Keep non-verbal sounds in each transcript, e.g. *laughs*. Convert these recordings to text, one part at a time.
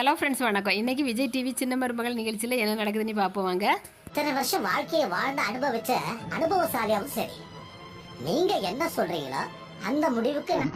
Hello friends வணக்கம். இன்னைக்கு Vijay TV சின்ன மருமகள் நிகழ்ச்சியில் என்ன நடக்குதுன்னு பார்ப்போம் வாங்க. இத்தனை வருஷம் வாழ்க்கையை வாழ்ந்து அனுபவிச்ச அனுபவசாலியாவும் சரி. நீங்க என்ன சொல்றீங்களோ அந்த முடிவுக்கு நான்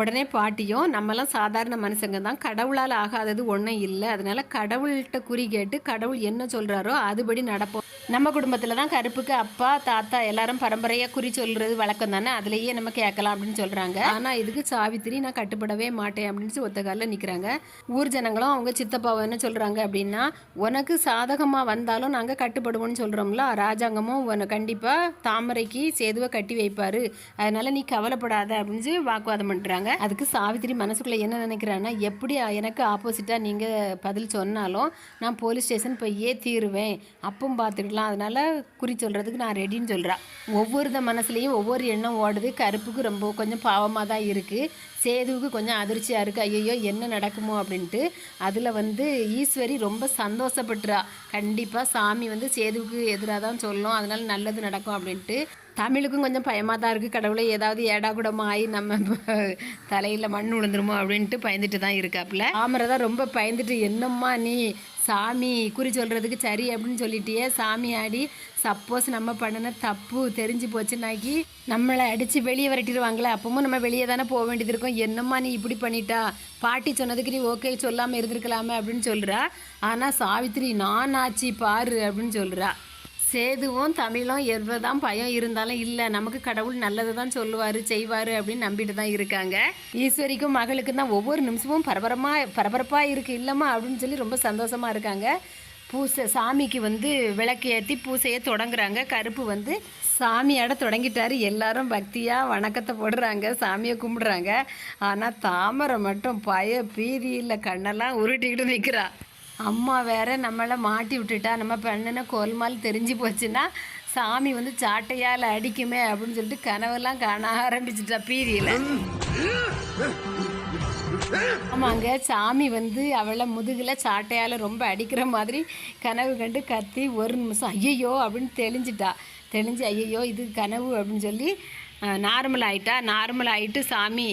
உடனே பாட்டியும் நம்மலாம் சாதாரண மனுஷங்க தான். கடவுளால் ஆகாதது ஒன்றும் இல்லை. அதனால கடவுள்கிட்ட குறி கேட்டு கடவுள் என்ன சொல்கிறாரோ அதுபடி நடப்போம். நம்ம குடும்பத்தில் தான் கருப்புக்கு அப்பா தாத்தா எல்லாரும் பரம்பரையாக குறி சொல்கிறது வழக்கம் தானே? அதுலேயே நம்ம கேட்கலாம் அப்படின்னு சொல்கிறாங்க ஆனால் இதுக்கு சாவித்திரி நான் கட்டுப்படவே மாட்டேன் அப்படின்னு சொல்லி ஒத்த காலில் நிற்கிறாங்க ஊர் ஜனங்களும் அவங்க சித்தப்பாவை என்ன சொல்கிறாங்க அப்படின்னா உனக்கு சாதகமாக வந்தாலும் நாங்கள் கட்டுப்படுவோம்னு சொல்கிறோம்ல ராஜாங்கமும் உன்னை கண்டிப்பாக தாமரைக்கு சேதுவை கட்டி வைப்பார். அதனால் நீ கவலைப்படாத அப்படின்னு சொல்லி வாக்குவாதம் பண்ணுறாங்க அதுக்கு சாவித்திரி மனசுக்குள்ளே என்ன நினைக்கிறான்னா எப்படி எனக்கு ஆப்போசிட்டாக நீங்கள் பதில் சொன்னாலும் நான் போலீஸ் ஸ்டேஷன் போயே தீருவேன். அப்பவும் பார்த்துக்கலாம். அதனால் குறி சொல்கிறதுக்கு நான் ரெடின்னு சொல்கிறா ஒவ்வொருத்த மனசுலேயும் ஒவ்வொரு எண்ணம் ஓடுது. கருப்புக்கு ரொம்ப கொஞ்சம் பாவமாக தான் இருக்குது சேதுவுக்கு கொஞ்சம் அதிர்ச்சியாக இருக்குது ஐயோ என்ன நடக்குமோ அப்படின்ட்டு அதில் வந்து ஈஸ்வரி ரொம்ப சந்தோஷப்பட்டுறா கண்டிப்பாக சாமி வந்து சேதுவுக்கு எதிராக தான் சொல்லும் அதனால் நல்லது நடக்கும் அப்படின்ட்டு தமிழுக்கும் கொஞ்சம் பயமாக தான் இருக்குது கடவுளை ஏதாவது ஏடா கூடமா ஆகி நம்ம *laughs* தலையில் மண் விழுந்துருமோ அப்படின்ட்டு பயந்துட்டு தான் இருக்காப்புல. ஆமரை தான் ரொம்ப பயந்துட்டு என்னம்மா நீ? சாமி குறி சொல்கிறதுக்கு சரி அப்படின்னு சொல்லிட்டியே சாமி ஆடி சப்போஸ் நம்ம பண்ணின தப்பு தெரிஞ்சு போச்சுனாக்கி நம்மளை அடித்து வெளியே விரட்டிடுவாங்களே அப்பவும் நம்ம வெளியே தானே போக வேண்டியது இருக்கும். என்னம்மா நீ இப்படி பண்ணிட்டா? பாட்டி சொன்னதுக்கு நீ ஓகே சொல்லாமல் இருந்திருக்கலாமே அப்படின்னு சொல்கிறா ஆனால் சாவித்திரி நான் ஆச்சு பாரு அப்படின்னு சொல்கிறா சேதுவும் தமிழும் எவ்வளோதான் பயம் இருந்தாலும் இல்லை நமக்கு கடவுள் நல்லது தான் சொல்லுவார் செய்வார் அப்படின்னு நம்பிட்டு தான் இருக்காங்க. ஈஸ்வரிக்கும் மகளுக்கும் தான் ஒவ்வொரு நிமிஷமும் பரபரமாக பரபரப்பாக இருக்குது இல்லைம்மா அப்படின்னு சொல்லி ரொம்ப சந்தோஷமாக இருக்காங்க. பூசை சாமிக்கு வந்து விளக்கு ஏற்றி பூசையை தொடங்குறாங்க. கருப்பு வந்து சாமியாட தொடங்கிட்டாரு. எல்லாரும் பக்தியாக வணக்கத்தை போடுறாங்க சாமியை கும்பிடுறாங்க. ஆனால் தாமரை மட்டும் பய பீதியில் கண்ணெல்லாம் உருட்டிக்கிட்டு நிற்கிறா அம்மா வேற நம்மளை மாட்டி விட்டுட்டா நம்ம பண்ணின கோல்மால் தெரிஞ்சு போச்சுன்னா சாமி வந்து சாட்டையால் அடிக்குமே அப்படின்னு சொல்லிட்டு கனவெல்லாம் காண ஆரம்பிச்சிட்டா பீதியில். ஆமாங்க சாமி வந்து அவளை முதுகில் சாட்டையால் ரொம்ப அடிக்கிற மாதிரி கனவு கண்டு கத்தி ஒரு நிமிஷம் ஐயையோ அப்படின்னு தெளிஞ்சிட்டா. தெளிஞ்சு ஐயையோ இது கனவு அப்படின்னு சொல்லி நார்மல் ஆகிட்டா நார்மல் ஆகிட்டு சாமி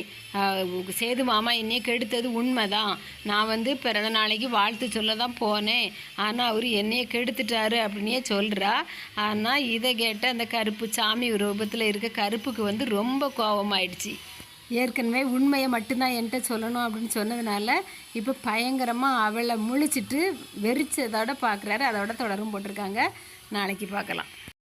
சேது மாமா என்னையே கெடுத்தது உண்மைதான். நான் வந்து பிறந்த நாளைக்கு வாழ்த்து சொல்ல தான் போனேன். ஆனால் அவர் என்னையே கெடுத்துட்டாரு அப்படின்னே சொல்கிறா ஆனால் இதை கேட்ட அந்த கருப்பு சாமி ரூபத்தில் இருக்க கருப்புக்கு வந்து ரொம்ப கோபமாயிடுச்சு. ஏற்கனவே உண்மையை மட்டும்தான் என்கிட்ட சொல்லணும் அப்படின்னு சொன்னதுனால இப்போ பயங்கரமாக அவளை முழிச்சிட்டு வெறிச்சதோட பார்க்குறாரு அதோட தொடரும் போட்டிருக்காங்க. நாளைக்கு பார்க்கலாம்.